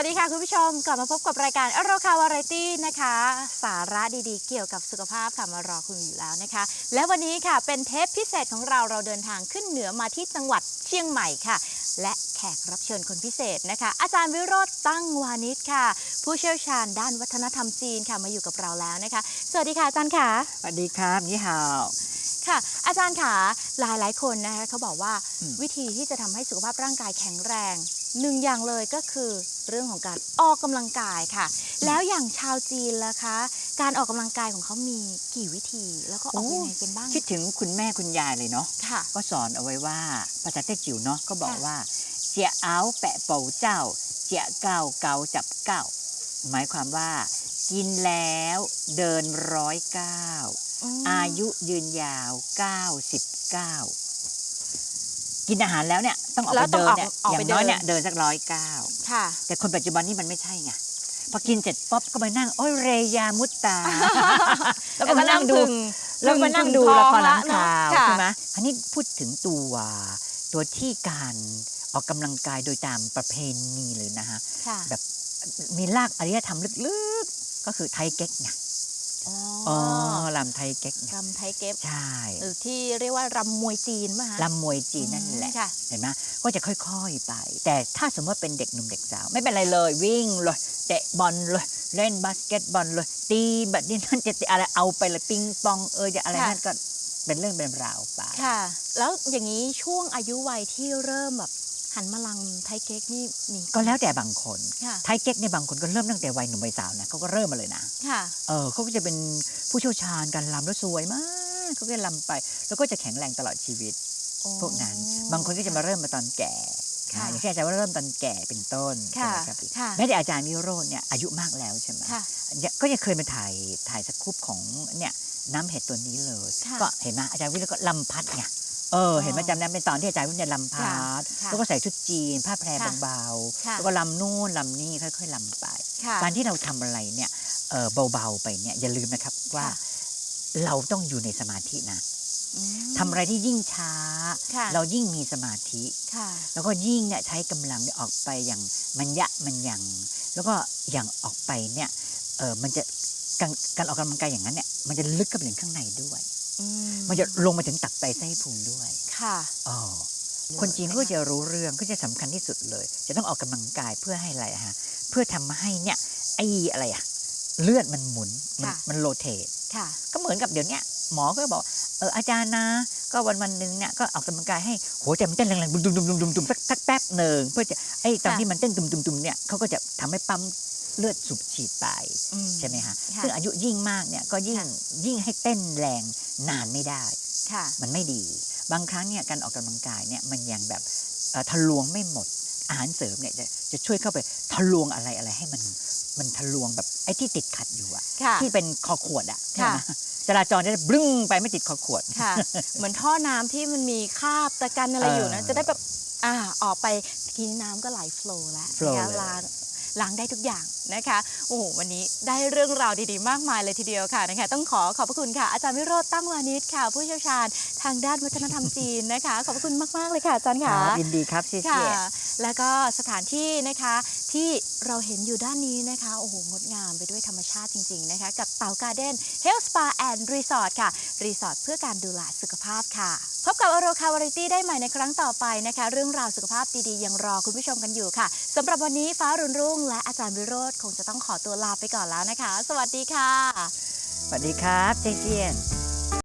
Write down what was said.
วัสดีค่ะคุณผู้ชมกลับมาพบกับรายการอโรคาวาไรตี้นะคะ สาระดีๆ เกี่ยวกับสุขภาพค่ะมารอคุณอยู่แล้วนะคะ และวันนี้ค่ะเป็นเทปพิเศษของเราเราเดินทางขึ้นเหนือมาที่จังหวัดเชียงใหม่ค่ะ และแขกรับเชิญคนพิเศษนะคะ อาจารย์วิโรธตั้งวานิชค่ะ ผู้เชี่ยวชาญด้านวัฒนธรรมจีนค่ะมาอยู่กับเราแล้วนะคะ สวัสดีค่ะอาจารย์ค่ะสวัสดีครับนี่ฮาวค่ะอาจารย์ค่ะหลายหลายๆคนนะคะเขาบอกว่าอืมวิธีที่จะทำให้สุขภาพร่างกายแข็งแรง หนึ่งอย่างเลยก็คือเรื่องของการออกกำลังกายค่ะ แล้วอย่างชาวจีนล่ะคะ การออกกำลังกายของเขามีกี่วิธี แล้วก็ออกยังไงกันบ้างคิดถึงคุณแม่คุณยายเลยเนาะค่ะ ก็สอนเอาไว้ว่าภาษาเต้จิ๋วเนาะก็บอกค่ะว่า เจียเอาแปะเป่าเจ้า เจียเก้าเกาจับเก้าหมายความว่า กินแล้วเดินร้อยเก้ามอายุยืนยาว 99 กินอาหารแล้วเนี่ยต้องออกแล้ไปวต้องเดินออกเนี่ยออกอย่าไปงน้อยเดิน เนี่ยเดินสักร้อยเก้าค่ะ แต่คนปัจจุบันนี่มันไม่ใช่ไงพอกินเสร็จป๊อบก็ไปนั่งโอ้ยเรยามุตตา แล้วก็มานั่งดู แล้วมานั่งดูละครหลังข่าวค่ะใช่ไหมอันนี้พูดถึงตัวตัวที่การออกกำลังกายโดยตามประเพณีเลยนะฮะ ค่ะ แบบมีรากอารยธรรมลึกๆ ก็คือไทยเก๊กไง อ๋ออ๋ออลำไทยเก๊กไงรำไทยเก็บใช่หรือที่เรียกว่ารำมวยจีนมั้ยคะลำมวยจีนนั่นแหละ ค่ะเห็นไหมก็จะค่อยๆไป แต่ถ้าสมมติว่าเป็นเด็กหนุ่มเด็กสาว ไม่เป็นไรเลยวิ่งเลยเตะบอลเลยเล่นบาสเกตบอลเลย ตีแบบนี้นั่นจะอะไรเอาไปเลยปิงปองเออจะอะไรค่ะนั่นก็เป็นเรื่องเป็นราวไป ค่ะ แล้วอย่างนี้ช่วงอายุวัยที่เริ่มแบบ หันมาลังไทยเก๊กนี่มีก็แล้วแต่บางคนค่ะไทยเก๊กในยบางคนก็เริ่มตั้งแต่วัยหนุ่มวัยสาวนะเขาก็เริ่มมาเลยนะ ค่ะ เออเขาก็จะเป็นผู้เชี่ยวชาญการลำแล้วสวยมากเขาก็จะลำไป แล้วก็จะแข็งแรงตลอดชีวิต พวกนั้น บางคนก็จะมาเริ่มมาตอนแก่ค่ะอย่างเช่นอาจารย์ว่าเริ่มตอนแก่เป็นต้นค่ะใช่ไหมครับค่ะ แม้แต่อาจารย์วิโรจน์เนี่ยอายุมากแล้วใช่ไหมค่ะ เนี่ยก็ยังเคยมาถ่ายถ่ายสกู๊ปของเนี่ยน้ำเห็ดตัวนี้เลย ค่ะ ก็เห็นไหมอาจารย์วิโรจน์ก็ลำพัดไง เออเห็นไหมจำได้เป็นตอนที่อาจารย์วิโรจน์เนี่ยลำพัดค่ะแล้วก็ใส่ชุดจีน ผ้าแพรค่ะเบาค่ะๆแล้วก็ลำนู่นลำนี่ค่อยๆลำไป ค่ะการที่เราทำอะไรเนี่ยเออเบาๆไปเนี่ยอย่าลืมนะครับว่า ค่ะ เราต้องอยู่ในสมาธินะอืม ทำอะไรที่ยิ่งช้า ค่ะ เรายิ่งมีสมาธิ ค่ะ แล้วก็ยิ่งเนี่ยใช้กำลังเนี่ยออกไปอย่างมันยะมันยัง แล้วก็อย่างออกไปเนี่ยเออมันจะการการออกกำลังกายอย่างนั้นเนี่ยมันจะลึกเข้าไปถึงข้างในด้วยอื มันจะลงมาถึงตับไตไส้พุงด้วยค่ะอ๋อคนจีนก็จะรู้เรื่องก็จะสำคัญที่สุดเลย จะต้องออกกำลังกายเพื่อให้อะไรอะฮะเพื่อทำให้เนี่ยไอ้อะไรอะเลือดมันหมุนมันค่ะมันโรเตทค่ะก็เหมือนกับเดี๋ยวเนี้ยหมอก็บอกเอออาจารย์นะ ก็วันวันๆหนึ่งเนี่ยก็ออกกำลังกายให้หัวใจมันเต้นแรงๆดุมดุมดุมดุมดุมสักสักแป๊บหนึ่งเพื่อจะไอ้ตอนค่ะที่มันเต้นดุมดุมดุมเนี่ยเขาก็จะทำให้ปั๊ม เลือดสูบฉีดไปอืใช่ไหมฮะค่ะซึ่งอายุยิ่งมากเนี่ยก็ยิ่งค่ะยิ่งให้เต้นแรงนานไม่ได้ค่ะมันไม่ดี บางครั้งเนี่ยการออกกำลังกายเนี่ยมันยังแบบเอ่อทะลวงไม่หมดอาหารเสริมเนี่ยจะจะช่วยเข้าไปทะลวงอะไรอะไรให้มันมันทะลวงแบบไอ้ที่ติดขัดอยู่อะค่ะที่เป็นคอขวดอะค่ะใช่ไหมจราจรจะได้บลึ้งไปไม่ติดคอขวดค่ะ เหมือนท่อน้ำที่มันมีคราบตะกันอะไรอยู่นะเออจะได้แบบอ่าออกไปทีนี้น้ำก็ไหลโฟล์แล้ว flow นะคะเลยล้าง ล้างได้ทุกอย่างนะคะ โอ้โหวันนี้ได้เรื่องราวดีๆ มากมายเลยทีเดียวค่ะนะคะ ต้องขอขอบพระคุณค่ะ อาจารย์วิโรจน์ตั้งวานิชค่ะ ผู้เชี่ยวชาญทางด้านวัฒนธรรมจีนนะคะ ขอบพระคุณมากๆเลยค่ะอาจารย์คค่ะรับยินดีครับเชี่ค่ะยแล้วก็สถานที่นะคะที่เราเห็นอยู่ด้านนี้นะคะ โอ้โห งดงามไปด้วยธรรมชาติจริง ๆ นะคะ กับเต๋าการ์เด้นเฮลสปาแอนด์รีสอร์ทค่ะ รีสอร์ทเพื่อการดูแลสุขภาพค่ะ พบกับอโรคาวาริตี้ได้ใหม่ในครั้งต่อไปนะคะ เรื่องราวสุขภาพดีๆ ยังรอคุณผู้ชมกันอยู่ค่ะสำหรับวันนี้ฟ้ารุ่นรุ่งและอาจารย์วิโรธคงจะต้องขอตัวลาไปก่อนแล้วนะคะ สวัสดีค่ะ สวัสดีครับเจเจียน